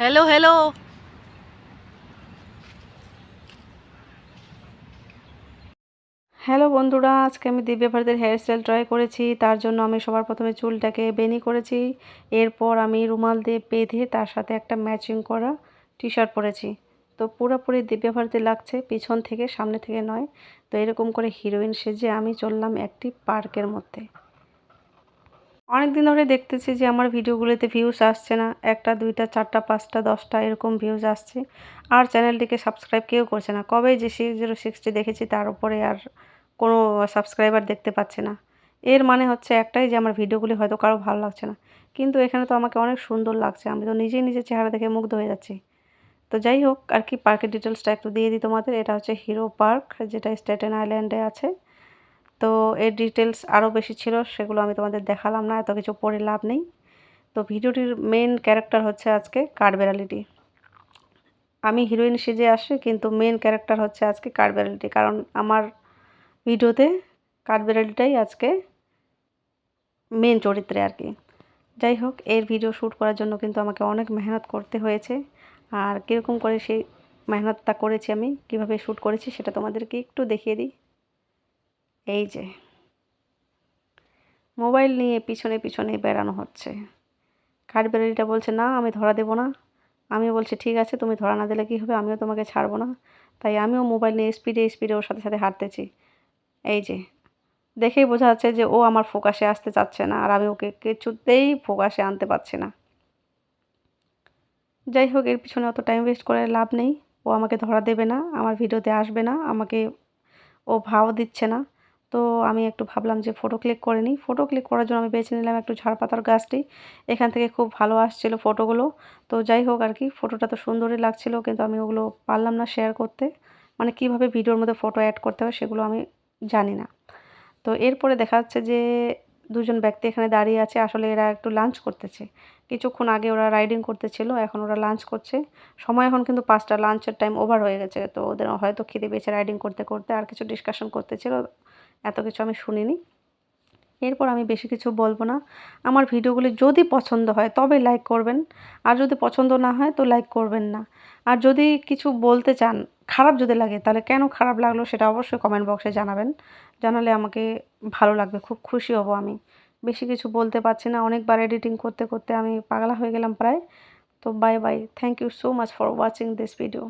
Hello hello hello বন্ধুরা, আজকে আমি দিব্যা ভারতের হেয়ার স্টাইল ট্রাই করেছি। তার জন্য আমি সবার প্রথমে চুলটাকে বেনি করেছি। এরপর আমি রুমাল দিয়ে বেঁধে তার সাথে একটা ম্যাচিং করা টি শার্ট পরেছি। তো পুরোপুরি দিব্যা ভারতী লাগছে, পিছন থেকে, সামনে থেকে নয়। তো এরকম করে হিরোইন সেজে আমি চললাম একটি পার্কের মধ্যে। অনেক দিন ধরে দেখতেছি যে আমার ভিডিওগুলোতে ভিউজ আসছে না। একটা, দুইটা, চারটা, পাঁচটা, দশটা এরকম ভিউজ আসছে। আর চ্যানেলটিকে সাবস্ক্রাইব কেউ করছে না। কবে যে সিক্স জিরো সিক্সটি দেখেছি তার উপরে আর কোনো সাবস্ক্রাইবার দেখতে পাচ্ছে না। এর মানে হচ্ছে একটাই যে আমার ভিডিওগুলি হয়তো কারও ভালো লাগছে না। কিন্তু এখানে তো আমাকে অনেক সুন্দর লাগছে। আমি তো নিজেই নিজের চেহারা দেখে মুগ্ধ হয়ে যাচ্ছি। তো যাই হোক, আর কি পার্কের ডিটেলসটা একটু দিয়ে দিই তোমাদের। এটা হচ্ছে হিরো পার্ক, যেটা স্টেটেন আইল্যান্ডে আছে। তো এর ডিটেলস আরও বেশি ছিল, সেগুলো আমি তোমাদের দেখালাম না, এত কিছু পড়ে লাভ নেই। তো ভিডিওটির মেন ক্যারেক্টার হচ্ছে আজকে কাঠবেড়ালিটি আমি হিরোইন সেজে আসি, কিন্তু মেন ক্যারেক্টার হচ্ছে আজকে কাঠবেড়ালিটি কারণ আমার ভিডিওতে কাঠবেড়ালিটাই আজকে মেন চরিত্রে আর কি। যাই হোক, এর ভিডিও শ্যুট করার জন্য কিন্তু আমাকে অনেক মেহনত করতে হয়েছে, আর কীরকম করে সেই মেহনতটা করেছি আমি, কীভাবে শ্যুট করেছি সেটা তোমাদেরকে একটু দেখিয়ে দিই। এই যে, মোবাইল নিয়ে পিছনে পিছনে বেড়ানো হচ্ছে। কাঠবেড়ালিটা বলছে, না, আমি ধরা দেবো না। আমি বলছি, ঠিক আছে, তুমি ধরা না দিলে কী হবে? আমিও তোমাকে ছাড়বো না। তাই আমিও মোবাইল নিয়ে স্পিডে স্পিডে ওর সাথে সাথে হাঁটতেছি। এই যে, দেখেই বোঝা যাচ্ছে যে ও আমার ফোকাসে আসতে চাচ্ছে না, আর আমি ওকে কিছুতেই ফোকাসে আনতে পারছি না। যাই হোক, এর পিছনে অত টাইম ওয়েস্ট করে লাভ নেই। ও আমাকে ধরা দেবে না, আমার ভিডিওতে আসবে না, আমাকে ও ভাও দিচ্ছে না। তো আমি একটু ভাবলাম যে ফটো ক্লিক করে নিই। ফটো ক্লিক করার জন্য আমি বেছে নিলাম একটু ঝাড়পাতার গাছটি। এখান থেকে খুব ভালো আসছিল ফটোগুলো তো যাই হোক আর কি ফটোটা তো সুন্দরই লাগছিল কিন্তু আমি ওগুলো পারলাম না শেয়ার করতে। মানে কীভাবে ভিডিওর মধ্যে ফটো অ্যাড করতে হয় সেগুলো আমি জানি না। তো এরপরে দেখা যাচ্ছে যে দুজন ব্যক্তি এখানে দাঁড়িয়ে আছে। আসলে এরা একটু লাঞ্চ করতেছে। কিছুক্ষণ আগে ওরা রাইডিং করতেছিল, এখন ওরা লাঞ্চ করছে। সময় এখন কিন্তু পাঁচটা লাঞ্চের টাইম ওভার হয়ে গেছে। তো ওদের হয়তো খিদে পেয়েছে রাইডিং করতে করতে আর কিছু ডিসকাশন করতেছিল। এত কিছু আমি শুনিনি। এরপর আমি বেশি কিছু বলব না। আমার ভিডিওগুলি যদি পছন্দ হয় তবে লাইক করবেন। আর যদি পছন্দ না হয় তো লাইক করবেন না। আর যদি কিছু বলতে চান, খারাপ যদি লাগে, তাহলে কেন খারাপ লাগল সেটা অবশ্যই কমেন্ট বক্সে জানাবেন। জানালে আমাকে ভালো লাগবে, খুব খুশি হব আমি। বেশি কিছু বলতে পারছি না, অনেকবার এডিটিং করতে করতে আমি পাগলা হয়ে গেলাম প্রায়। তো bye bye thank you so much for watching this video